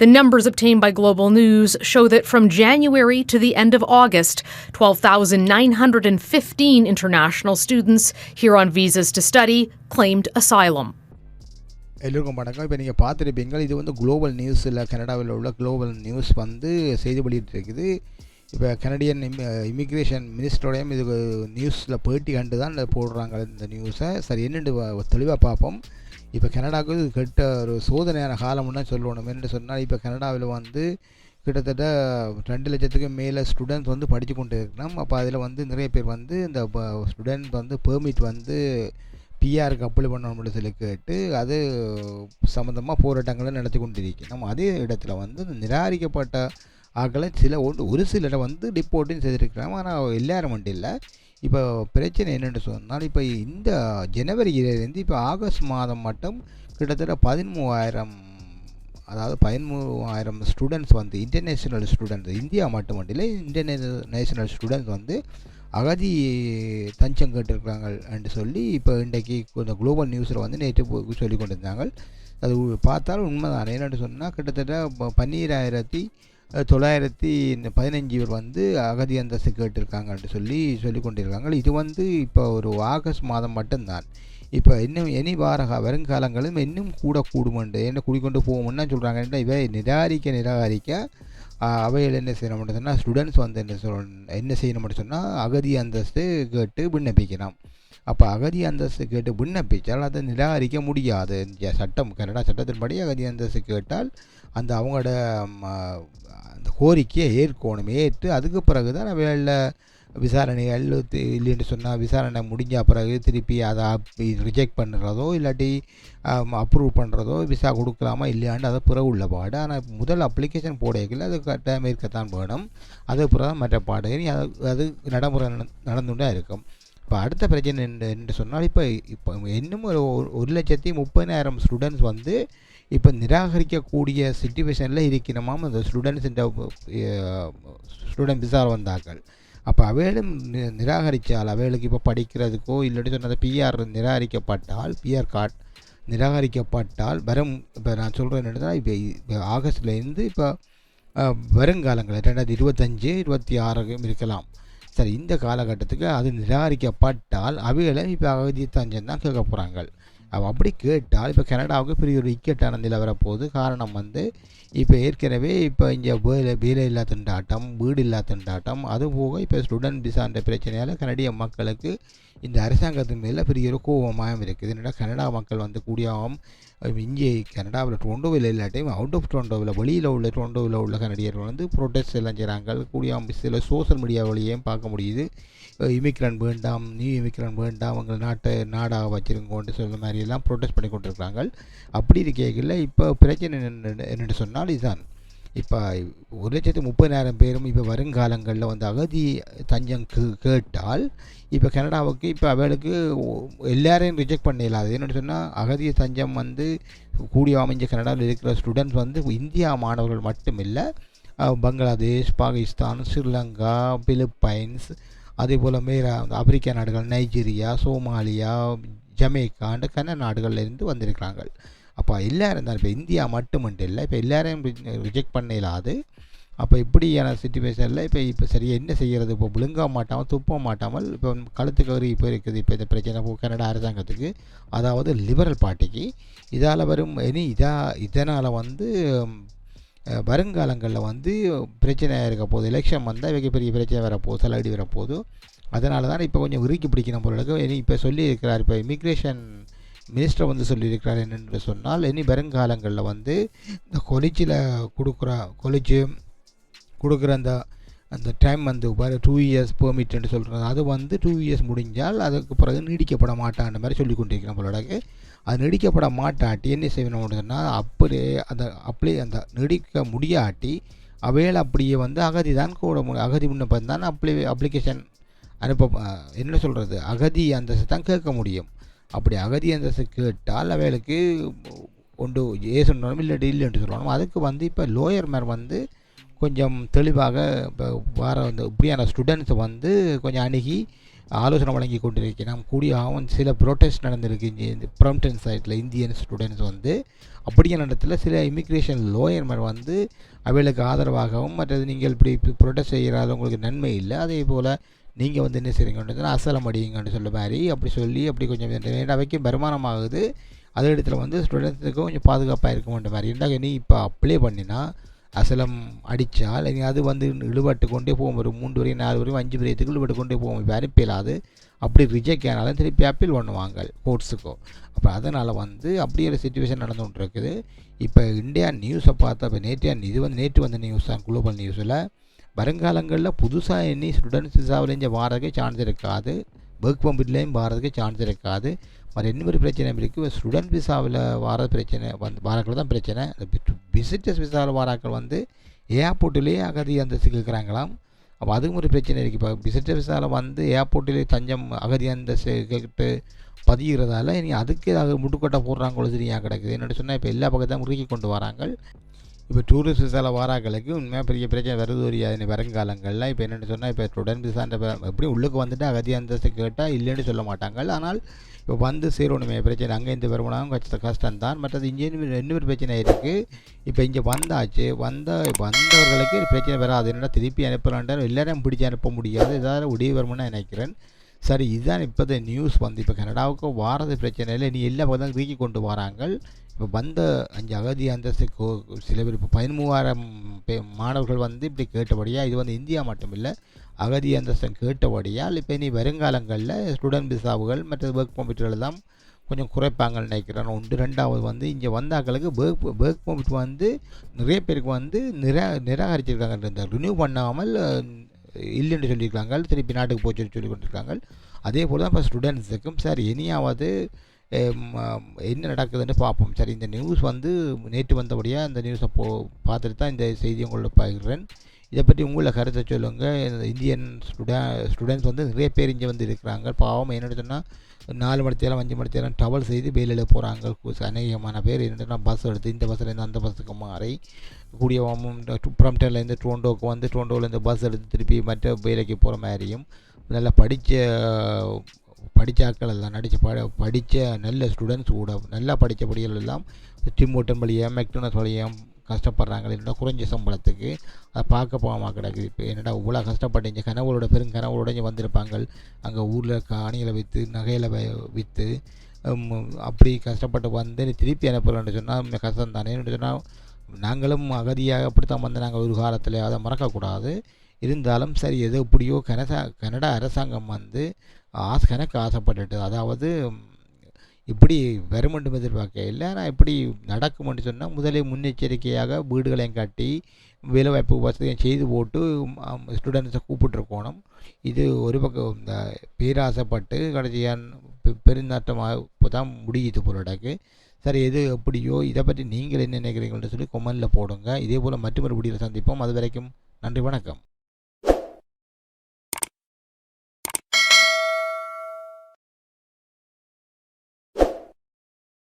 The numbers obtained by Global News show that from January to the end of August, 12,915 international students here on visas to study claimed asylum. எல்லோருக்கும் வணக்கம். இப்போ நீங்கள் பார்த்துருப்பீங்க இது வந்து global நியூஸில் கனடாவில் உள்ள குளோபல் நியூஸ் வந்து செய்தி வெளியிட்டிருக்குது. இப்போ கனடியன் இமிக்ரேஷன் மினிஸ்டரோடையும் இது நியூஸில் பேட்டி கண்டு தான் இதை போடுறாங்க இந்த நியூஸை சரி என்னென்று தெளிவாக பார்ப்போம். இப்போ கனடாவுக்கு கெட்ட ஒரு சோதனையான காலம்னு தான் சொல்லணும். என்று சொன்னால் இப்போ கனடாவில் வந்து கிட்டத்தட்ட ரெண்டு லட்சத்துக்கு மேலே ஸ்டூடெண்ட்ஸ் வந்து படித்து கொண்டு இருக்கணும். அப்போ அதில் வந்து நிறைய பேர் வந்து இந்த ஸ்டூடெண்ட் வந்து பெர்மிட் வந்து பிஆருக்கு அப்ளை பண்ணணும்னு சொல்லி கேட்டு அது சம்மந்தமாக போராட்டங்களை நடத்தி கொண்டிருக்கணும். அதே இடத்துல வந்து இந்த நிராகரிக்கப்பட்ட ஆக்களை சில ஒன்று ஒரு சிலரை வந்து டிப்போர்ட்டும் செய்திருக்கிறாங்க. ஆனால் எல்லாரும் மட்டும் இல்லை. இப்போ பிரச்சனை என்னென்னு சொன்னால் இப்போ இந்த ஜனவரியிலேருந்து இப்போ ஆகஸ்ட் மாதம் மட்டும் கிட்டத்தட்ட பதிமூவாயிரம் அதாவது பதிமூவாயிரம் ஸ்டூடெண்ட்ஸ் வந்து இன்டர்நேஷ்னல் ஸ்டூடெண்ட்ஸ் இந்தியா மட்டும் மட்டும் இல்லை இன்டர்நேஷ்னல் ஸ்டூடெண்ட்ஸ் வந்து அகதி தஞ்சம் கேட்டிருக்கிறாங்க என்று சொல்லி இப்போ இன்றைக்கு கொஞ்சம் குளோபல் நியூஸில் வந்து நேற்று சொல்லி கொண்டிருந்தாங்க. அது பார்த்தாலும் உண்மைதான்? என்னென்னு சொன்னால் கிட்டத்தட்ட பன்னீராயிரத்தி தொள்ளாயிரத்தி பதினஞ்சு பேர் வந்து அகதி அந்தஸ்து கேட்டிருக்காங்கன்ட்டு சொல்லி சொல்லி கொண்டிருக்காங்க இது வந்து இப்போ ஒரு ஆகஸ்ட் மாதம் மட்டும்தான். இப்போ இன்னும் இனி வார வருங்காலங்களும் இன்னும் கூட கூடுமண்டு. என்ன குடிக்கொண்டு போகும்னா சொல்கிறாங்க இவை நிராகரிக்க நிராகரிக்க அவையில் என்ன செய்யணும் சொன்னால் ஸ்டூடெண்ட்ஸ் வந்து என்ன சொல் என்ன செய்யணும்னு சொன்னால் அகதி அந்தஸ்து கேட்டு விண்ணப்பிக்கலாம் அப்போ அகதி அந்தஸ்து கேட்டு விண்ணப்பித்தால் அதை நிராகரிக்க முடியாது. சட்டம் கனடா சட்டத்தின்படி அகதி அந்தஸ்து கேட்டால் அந்த அவங்களோட அந்த கோரிக்கையை ஏற்கணும் ஏற்று அதுக்கு பிறகு தான் அவைகளில் விசாரணைகள் இல்லைன்னு சொன்னால் விசாரணை முடிஞ்ச பிறகு திருப்பி அதை ரிஜெக்ட் பண்ணுறதோ இல்லாட்டி அப்ரூவ் பண்ணுறதோ விசா கொடுக்கலாமா இல்லையான்னு அதை பிறகு உள்ள பாடு ஆனால் முதல் அப்ளிகேஷன் போடையில் அது கட்டாயம் இருக்கத்தான் வேணும். அது பிறகு மற்ற பாடு அது அது நடைமுறை நடந்துகிட்டே இருக்கும். இப்போ அடுத்த பிரச்சனை என்று சொன்னால் இப்போ இப்போ இன்னும் ஒரு ஒரு லட்சத்தி முப்பதாயிரம் ஸ்டூடெண்ட்ஸ் வந்து இப்போ நிராகரிக்கக்கூடிய சுச்சுவேஷனில் இருக்கிறமாம். அந்த ஸ்டூடெண்ட்ஸ் இந்த ஸ்டூடெண்ட் விசாரம் வந்தார்கள். அப்போ அவைகளும் நிராகரித்தால் அவைகளுக்கு இப்போ படிக்கிறதுக்கோ இல்லாட்டி சொன்ன பிஆர் நிராகரிக்கப்பட்டால் பிஆர் கார்டு நிராகரிக்கப்பட்டால் வரும் இப்போ நான் சொல்கிறேன் என்னன்னா இப்போ ஆகஸ்ட்லேருந்து இப்போ வருங்காலங்கள் ரெண்டாயிரத்தி இருபத்தஞ்சு இருபத்தி ஆறு இருக்கலாம். சரி இந்த காலகட்டத்துக்கு அது நிராகரிக்கப்பட்டால் அவைகளை இப்போ அகதி தஞ்சம் தான் கேட்க போகிறாங்க அவள் அப்படி கேட்டால் இப்போ கனடாவுக்கு பெரிய ஒரு இக்கட்டான நிலை வரப்போகுது. காரணம் வந்து இப்போ ஏற்கனவே இப்போ இங்கே வேலை வேலை இல்லா திண்டாட்டம் வீடு இல்லா திண்டாட்டம் அது போக இப்போ ஸ்டூடெண்ட் விசான்ற பிரச்சனையால் கனடிய மக்களுக்கு இந்த அரசாங்கத்தின் மேலே பெரிய ஒரு கோபமாயம் இருக்குது. என்னடா கனடா மக்கள் வந்து கூடியாகவும் இங்கே கனடாவில் டொரண்டோவில் இல்லாட்டையும் அவுட் ஆஃப் டொரண்டோவில் வெளியில் உள்ள டொண்டோவில் உள்ள கனடியர்கள் வந்து ப்ரொட்டஸ்ட் எல்லாம் செய்கிறாங்க கூடிய சில சோசியல் மீடியா வழியையும் பார்க்க முடியுது. இமிக்ரன் வேண்டாம் நியூ இமிக்ரன் வேண்டாம் உங்கள் நாட்டை நாடாக வச்சுருங்கோன்ட்டு சொல்கிற மாதிரியெல்லாம் ப்ரொட்டஸ்ட் பண்ணி கொண்டிருக்கிறாங்க. அப்படி இருக்கையில் இப்போ பிரச்சனை என்னென்னு சொன்னால் இதுதான். இப்போ ஒரு லட்சத்து முப்பதாயிரம் பேரும் இப்போ வருங்காலங்களில் வந்து அகதி தஞ்சம் கேட்டால் இப்போ கனடாவுக்கு இப்போ அவளுக்கு எல்லாரையும் ரிஜெக்ட் பண்ணிடலாது என்னென்னு சொன்னால் அகதி தஞ்சம் வந்து கூடிய அமைஞ்ச கனடாவில் இருக்கிற ஸ்டூடெண்ட்ஸ் வந்து இந்தியா மாணவர்கள் மட்டும் இல்லை பங்களாதேஷ் பாகிஸ்தான் ஸ்ரீலங்கா பிலிப்பைன்ஸ் அதே போல் மேல ஆப்பிரிக்கா நாடுகள் நைஜீரியா சோமாலியா ஜமேக்காண்டு கன நாடுகள்லேருந்து வந்திருக்கிறாங்க. அப்போ எல்லோரும் தான். இப்போ இந்தியா மட்டுமன்ட்டு இல்லை. இப்போ எல்லோரையும் ரிஜெக்ட் பண்ண இல்லாது அப்போ இப்படியான சுச்சுவேஷனில் இப்போ இப்போ சரியாக என்ன செய்கிறது இப்போ விழுங்க மாட்டாமல் துப்ப மாட்டாமல் இப்போ கழுத்துக்கு ஒரு இப்போ இருக்குது. இப்போ இந்த பிரச்சனை கனடா அரசாங்கத்துக்கு. அதாவது லிபரல் பார்ட்டிக்கு இதால் வரும் இனி இதா இதனால் வந்து வருங்காலங்களில் வந்து பிரச்சனையாக இருக்க போகுது எலெக்ஷன் வந்தால் இவங்க பெரிய பிரச்சனை வரப்போகுது சலடி வரப்போகுது அதனால தான் இப்போ கொஞ்சம் உருக்கி பிடிக்கணும் பொருளுக்கு இனி இப்போ சொல்லியிருக்கிறார் இப்போ இமிக்ரேஷன் மினிஸ்டர் வந்து சொல்லியிருக்கிறார் என்னென்று சொன்னால் இனி வருங்காலங்களில் வந்து இந்த கொலிஜில் கொடுக்குற கொலிஜு கொடுக்குற அந்த அந்த டைம் வந்து டூ இயர்ஸ் பெர்மிட்னு சொல்கிறது அது வந்து டூ இயர்ஸ் முடிஞ்சால் அதுக்கு பிறகு நீடிக்கப்பட மாட்டான்ற மாதிரி சொல்லி கொண்டிருக்கிறேன் போலக்கு அது நீடிக்கப்பட மாட்டாட்டி என்ன செய்யணும் சொன்னால் அப்படியே அந்த அப்படியே அந்த நீடிக்க முடியாட்டி அவையில் அப்படியே வந்து அகதி தான் கூட அகதி விண்ணப்பம் தான் அப்ளி அப்ளிகேஷன் அனுப்ப என்ன சொல்கிறது அகதி அந்த தான் கேட்க முடியும். அப்படி அகதி அந்தஸ்து கேட்டால் அவைகளுக்கு ஒன்று ஏ சொன்னாலும் இல்லை என்று சொல்லணும். அதுக்கு வந்து இப்போ லோயர் மேர் வந்து கொஞ்சம் தெளிவாக இப்போ வர வந்து இப்படியான ஸ்டூடெண்ட்ஸை வந்து கொஞ்சம் அணுகி ஆலோசனை வழங்கி கொண்டிருக்கிறோம் கூடியாகவும் சில ப்ரொட்டஸ்ட் நடந்திருக்கு. இந்த ப்ரம்டன் சைட்டில் இந்தியன் ஸ்டூடெண்ட்ஸ் வந்து அப்படிங்கிற இடத்துல சில இமிக்ரேஷன் லோயர்மார் வந்து அவைகளுக்கு ஆதரவாகவும் மற்றது நீங்கள் இப்படி ப்ரொட்டஸ்ட் செய்கிறாத உங்களுக்கு நன்மை இல்லை. அதே போல் நீங்கள் வந்து என்ன செய்றீங்கன்றது அசலம் அடிங்கன்னு சொல்ல மாதிரி அப்படி சொல்லி அப்படி கொஞ்சம் நேராக வருமானம் ஆகுது அதே இடத்துல வந்து ஸ்டூடெண்ட்ஸுக்கும் கொஞ்சம் பாதுகாப்பாக இருக்கும்ன்ற மாதிரி. இருந்தால் நீ இப்போ அப்ளை பண்ணினா அசலம் அடித்தால் நீ அது வந்து இழுபட்டு கொண்டே போகும். ஒரு மூன்று வரையும் நாலு வரையும் அஞ்சு வரையத்துக்கு இழுபட்டு கொண்டே போகும். இப்போ அனுப்பிடாது அப்படி ரிஜெக்ட் ஆனாலும் திருப்பி அப்பீல் பண்ணுவாங்க கோர்ட்ஸுக்கோ அப்போ அதனால் வந்து அப்படி ஒரு சுச்சுவேஷன் நடந்து கொண்டு இருக்குது இப்போ இந்தியா நியூஸை பார்த்தா இப்போ நேற்று இது வந்து நேற்று வந்த நியூஸ் தான் குளோபல் நியூஸில் வருங்காலங்களில் புதுசாக இனி ஸ்டூடெண்ட்ஸ் விசாவில் இங்கே வாரதுக்கே சான்ஸ் இருக்காது ஒர்க் பம்பிட்லேயும் வாரதுக்கு சான்ஸ் இருக்காது. மற்ற இன்னொரு பிரச்சனை இருக்குது ஸ்டூடெண்ட் விசாவில் வார பிரச்சனை வந்து வாராக்கள் தான் பிரச்சனை. இந்த விசிட்டர்ஸ் விசாவில் வாராக்கள் வந்து ஏர்போர்ட்டிலேயே அகதி அந்தஸ்து இருக்கிறாங்களாம் அப்போ அதுவும் ஒரு பிரச்சனை இருக்குது இப்போ விசிட்டர் விசாவில் வந்து ஏர்போர்ட்டிலே தஞ்சம் அகதி அந்தஸ்து கேட்டு பதிகிறதால இனி அதுக்கு முட்டுக்கொட்டை போடுறாங்களோ சரியாக கிடக்குது. என்னென்னு சொன்னால் இப்போ எல்லா பக்கத்தையும் முறுக்கி கொண்டு வராங்க. இப்போ டூரிஸ்ட் விசாவில் வாராக்களுக்கு உண்மையாக பெரிய பிரச்சனை வருது ஒரு அது வருங்காலங்களில் இப்போ என்னென்னு சொன்னால் இப்போ ஸ்டூடெண்ட் விசான்ற எப்படி உள்ளுக்கு வந்துட்டு அகதி அந்தஸ்து கேட்டால் இல்லைன்னு சொல்ல மாட்டாங்க ஆனால் இப்போ வந்து சேரணுமே பிரச்சனை. அங்கே இந்த வருமானம் கஷ்ட கஷ்டம்தான் மற்றது இங்கே இன்னொரு பிரச்சனை இருக்குது இப்போ இங்கே வந்தாச்சு வந்த வந்தவர்களுக்கு பிரச்சனை வராது. என்னடா திருப்பி அனுப்பலான்ட்டு எல்லாரையும் பிடிச்சி அனுப்ப முடியாது. ஏதாவது உடைய வருமானம் நினைக்கிறேன். சரி இதுதான் இப்போ நியூஸ் வந்து. இப்போ கனடாவுக்கு வாரது பிரச்சனை இல்லை நீ எல்லா பக்கம் தூக்கி கொண்டு வராங்க இப்போ வந்த அஞ்சு அகதி அந்தஸ்து சில பேர் இப்போ பதிமூவாயிரம் பே மாணவர்கள் வந்து இப்படி கேட்டபடியாக இது வந்து இந்தியா மட்டும் இல்லை அகதி அந்தஸ்து கேட்டபடியால் இப்போ இனி வருங்காலங்களில் ஸ்டூடெண்ட் விசாவுகள் மற்ற ஒர்க் பர்மிட்டுகள் தான் கொஞ்சம் குறைப்பாங்கன்னு நினைக்கிறேன். ஒன்று ரெண்டாவது வந்து இங்கே வந்தாக்களுக்கு ஒர்க் ஒர்க் பர்மிட் வந்து நிறைய பேருக்கு வந்து நிரா நிராகரிச்சிருக்காங்க. ரினியூ பண்ணாமல் இல்லைன்னு சொல்லியிருக்காங்க. திருப்பி நாட்டுக்கு போச்சு சொல்லி கொண்டிருக்காங்க. அதே போல் தான் இப்போ ஸ்டூடெண்ட்ஸுக்கும் சார் இனியாவது என்ன நடக்குதுன்னு பார்ப்போம். சரி இந்த நியூஸ் வந்து நேற்று வந்தபடியாக இந்த நியூஸை போ பார்த்துட்டு தான் இந்த செய்தி உங்களோட பகிர்கிறேன் இதை பற்றி உங்களை கருத்தை சொல்லுங்கள் இந்தியன் ஸ்டூடெ ஸ்டூடெண்ட்ஸ் வந்து நிறைய பேர் இங்கே வந்து இருக்கிறாங்க. பாவம் என்னென்னு சொன்னால் நாலு மணித்தேரம் அஞ்சு மணித்தேரம் ட்ரவல் செய்து வெயிலில் போகிறாங்க அநேகமான பேர். என்னென்னா பஸ் எடுத்து இந்த பஸ்ஸிலேருந்து அந்த பஸ்ஸுக்கு மாறி கூடியவாமும் ப்ரம்டன்லேருந்து டோண்டோக்கு வந்து டோண்டோலேருந்து பஸ் எடுத்து திருப்பி மற்ற வேலைக்கு போகிற மாதிரியும் நல்லா படித்த படித்தாக்கள் எல்லாம் நடித்த ப படித்த நல்ல ஸ்டூடெண்ட்ஸ் கூட நல்லா படித்த படிகள் எல்லாம் டிமோட்டன் வழியாக மெக்டோனஸ் வழியாக கஷ்டப்படுறாங்க. இல்லைன்னா குறைஞ்ச சம்பளத்துக்கு அதை பார்க்க போகாமல் கிடக்குது. இப்போ என்னடா இவ்வளோ கஷ்டப்பட்டீங்க கனவுகளோட பெருங்கனவுகளோட இங்கே வந்திருப்பாங்க. அங்கே ஊரில் காணிகளை விற்று நகையில் விற்று அப்படி கஷ்டப்பட்டு வந்து திருப்பி அனுப்புகிறோன்னு சொன்னால் கஷ்டம் தானேன்னு சொன்னால் நாங்களும் அகதியாக அப்படித்தான் வந்து நாங்கள் ஒரு காலத்தில் அதை மறக்கக்கூடாது. இருந்தாலும் சரி எது எப்படியோ கனசா கனடா அரசாங்கம் வந்து ஆசை கணக்கு ஆசைப்பட்டுட்டு அதாவது இப்படி வருமென்றும் எதிர்பார்க்க இல்லை. ஆனால் இப்படி நடக்கும்னு சொன்னால் முதலே முன்னெச்சரிக்கையாக வீடுகளையும் கட்டி வேலைவாய்ப்பு வசதியும் செய்து போட்டு ஸ்டூடெண்ட்ஸை கூப்பிட்டுருக்கோணும். இது ஒரு பக்கம் இந்த பேராசைப்பட்டு கடைசியாக பெருநாட்டமாக இப்போ தான் முடியுது பொருளாக்கு சரி எது எப்படியோ இதை பற்றி நீங்கள் என்ன நினைக்கிறீங்கன்னு சொல்லி கொமெண்டில் போடுங்க. இதே போல் மற்றொரு முடிவில் சந்திப்போம். அது வரைக்கும் நன்றி வணக்கம்.